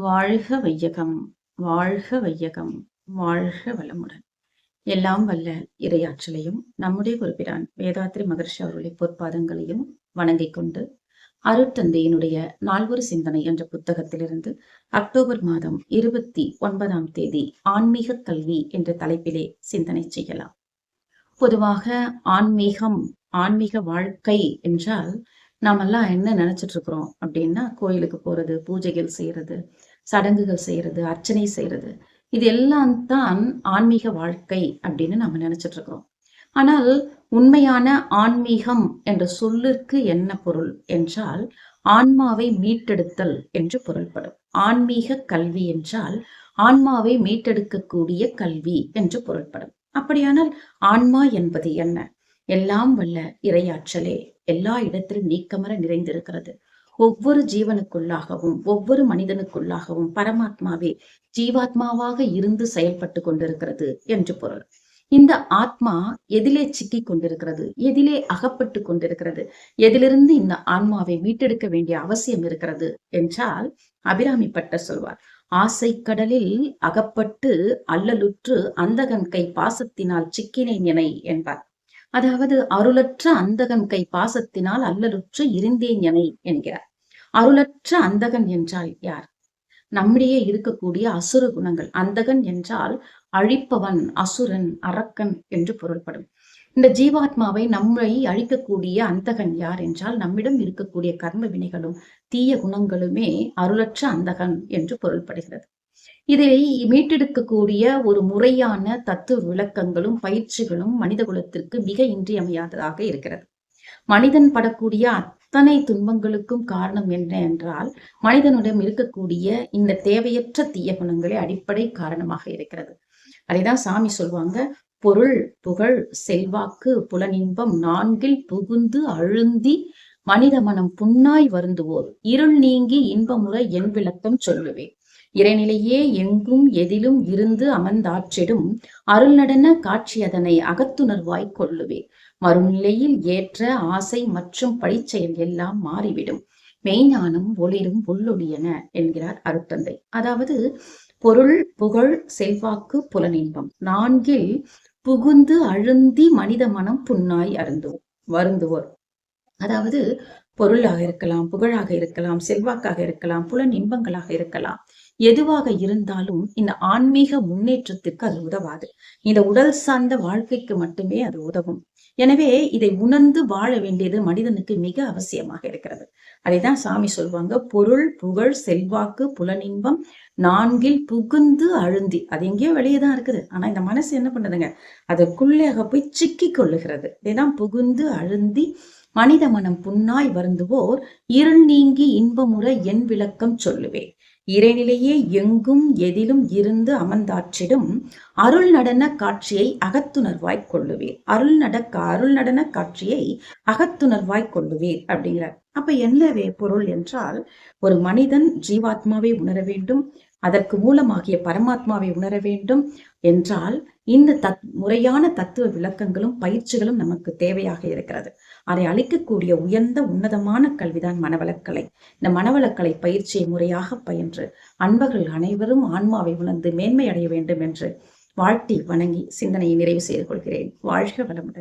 வாழ்க வையகம் வாழ்க வையகம் வாழ்க வளமுடன். எல்லாம் வல்ல இறையாற்றலையும் நம்முடைய குறிப்பிடான் வேதாத்திரி மகர்ஷி அவருடைய பொற்பாதங்களையும் வணங்கிக் கொண்டு அருட்தந்தையினுடைய நால்வொரு சிந்தனை என்ற புத்தகத்திலிருந்து அக்டோபர் மாதம் இருபத்தி ஒன்பதாம் தேதி ஆன்மீக கல்வி என்ற தலைப்பிலே சிந்தனை செய்யலாம். பொதுவாக ஆன்மீகம் ஆன்மீக வாழ்க்கை என்றால் நாமெல்லாம் என்ன நினைச்சிட்டு இருக்கிறோம் அப்படின்னா கோயிலுக்கு போறது பூஜைகள் செய்யறது சடங்குகள் செய்யறது அர்ச்சனை செய்யறது இது எல்லாம் தான் ஆன்மீக வாழ்க்கை அப்படின்னு நம்ம நினைச்சிட்டு இருக்கிறோம் ஆனால் உண்மையான ஆன்மீகம் என்ற சொல்லுக்கு என்ன பொருள் என்றால் ஆன்மாவை மீட்டெடுத்தல் என்று பொருள்படும். ஆன்மீக கல்வி என்றால் ஆன்மாவை மீட்டெடுக்கக்கூடிய கல்வி என்று பொருள்படும். அப்படியானால் ஆன்மா என்பது என்ன? எல்லாம் வல்ல இரையாற்றலே எல்லா இடத்திலும் நீக்கமர நிறைந்திருக்கிறது. ஒவ்வொரு ஜீவனுக்குள்ளாகவும் ஒவ்வொரு மனிதனுக்குள்ளாகவும் பரமாத்மாவே ஜீவாத்மாவாக இருந்து செயல்பட்டு கொண்டிருக்கிறது என்று பொருள். இந்த ஆத்மா எதிலே சிக்கி கொண்டிருக்கிறது எதிலே அகப்பட்டு கொண்டிருக்கிறது எதிலிருந்து இந்த ஆன்மாவை மீட்டெடுக்க வேண்டிய அவசியம் இருக்கிறது என்றால் அபிராமி பட்ட சொல்வார் ஆசை கடலில் அகப்பட்டு அல்லலுற்று அந்தகன் கை பாசத்தினால் சிக்கினேன் என என்பார். அதாவது அருளற்ற அந்தகன் கை பாசத்தினால் அல்லலுற்று இருந்தேன் என என்கிறார். அருளற்ற அந்தகன் என்றால் யார்? நம்மிடையே இருக்கக்கூடிய அசுர குணங்கள். அந்தகன் என்றால் அழிப்பவன் அசுரன் அரக்கன் என்று பொருள்படும். இந்த ஜீவாத்மாவை நம்மை அழிக்கக்கூடிய அந்தகன் யார் என்றால் நம்மிடம் இருக்கக்கூடிய கர்ம வினைகளும் தீய குணங்களுமே அருளற்ற அந்தகன் என்று பொருள்படுகிறது. இதை மீட்டெடுக்கக்கூடிய ஒரு முறையான தத்துவ விளக்கங்களும் பயிற்சிகளும் மனித குலத்திற்கு மிக இன்றியமையாததாக இருக்கிறது. மனிதன் படக்கூடிய அத்தனை துன்பங்களுக்கும் காரணம் என்ன என்றால் மனிதனிடம் இருக்கக்கூடிய இந்த தேவையற்ற தீய குணங்களே அடிப்படை காரணமாக இருக்கிறது. அதைதான் சாமி சொல்லுவாங்க பொருள் புகழ் செல்வாக்கு புலனின்பம் நான்கில் புகுந்து அழுந்தி மனித மனம் புண்ணாய் வருந்துவோர். இருள் நீங்கி இன்பமுறை என் விளக்கம் சொல்லுவேன். இறைநிலையே எங்கும் எதிலும் இருந்து அமர்ந்தாற்றிடும் அருள் நடன காட்சி அதனை அகத்துணர்வாய் கொள்ளுவே மறுநிலையில் ஏற்ற ஆசை மற்றும் பழிச்செயல் எல்லாம் மாறிவிடும். மெய்ஞானம் ஒளிரும் உள்ளொளியன என்கிறார் அருத்தந்தை அதாவது பொருள் புகழ் செல்வாக்கு புலனின்பம் நான்கில் புகுந்து அழுந்தி மனித மனம் புண்ணாய் அருந்துவோம் வருந்துவோர். அதாவது பொருளாக இருக்கலாம் புகழாக இருக்கலாம் செல்வாக்காக இருக்கலாம் புலன் இன்பங்களாக இருக்கலாம். எதுவாக இருந்தாலும் இந்த ஆன்மீக முன்னேற்றத்திற்கு அது உதவாது. இந்த உடல் சார்ந்த வாழ்க்கைக்கு மட்டுமே அது உதவும். எனவே இதை உணர்ந்து வாழ வேண்டியது மனிதனுக்கு மிக அவசியமாக இருக்கிறது. அதைதான் சாமி சொல்லுவாங்க பொருள் புகழ் செல்வாக்கு புலனின்பம் நான்கில் புகுந்து அழுந்தி. அது எங்கேயோ வெளியே தான் இருக்குது. ஆனா இந்த மனசு என்ன பண்ணுதுங்க? அதுக்குள்ளேயாக போய் சிக்கி கொள்ளுகிறது. இதைதான் புகுந்து அழுந்தி மனித மனம் புண்ணாய் வருந்துவோர் இருள் நீங்கி இன்பமுற என் விளக்கம் சொல்லுவேன். இறைநிலையே எங்கும் எதிலும் இருந்து அமர்ந்தாற்றிடும் அருள் நடன காட்சியை அகத்துணர்வாய் கொள்ளுவீர். அருள் நடக்க அருள் நடன காட்சியை அகத்துணர்வாய் கொள்ளுவீர் அப்படிங்கிறார். அப்ப என்னவே பொருள் என்றால் ஒரு மனிதன் ஜீவாத்மாவை உணர வேண்டும். அதற்கு மூலமாகிய பரமாத்மாவை உணர வேண்டும் என்றால் இந்த தத் முறையான தத்துவ விளக்கங்களும் பயிற்சிகளும் நமக்கு தேவையாக இருக்கிறது. அதை அளிக்கக்கூடிய உயர்ந்த உன்னதமான கல்விதான் மனவளக்கலை. இந்த மனவளக்கலை பயிற்சியை முறையாக பயின்று அன்பர்கள் அனைவரும் ஆன்மாவை உணர்ந்து மேன்மை அடைய வேண்டும் என்று வாழ்த்தி வணங்கி சிந்தனையை நிறைவு செய்து கொள்கிறேன். வாழ்க வளமுடன்.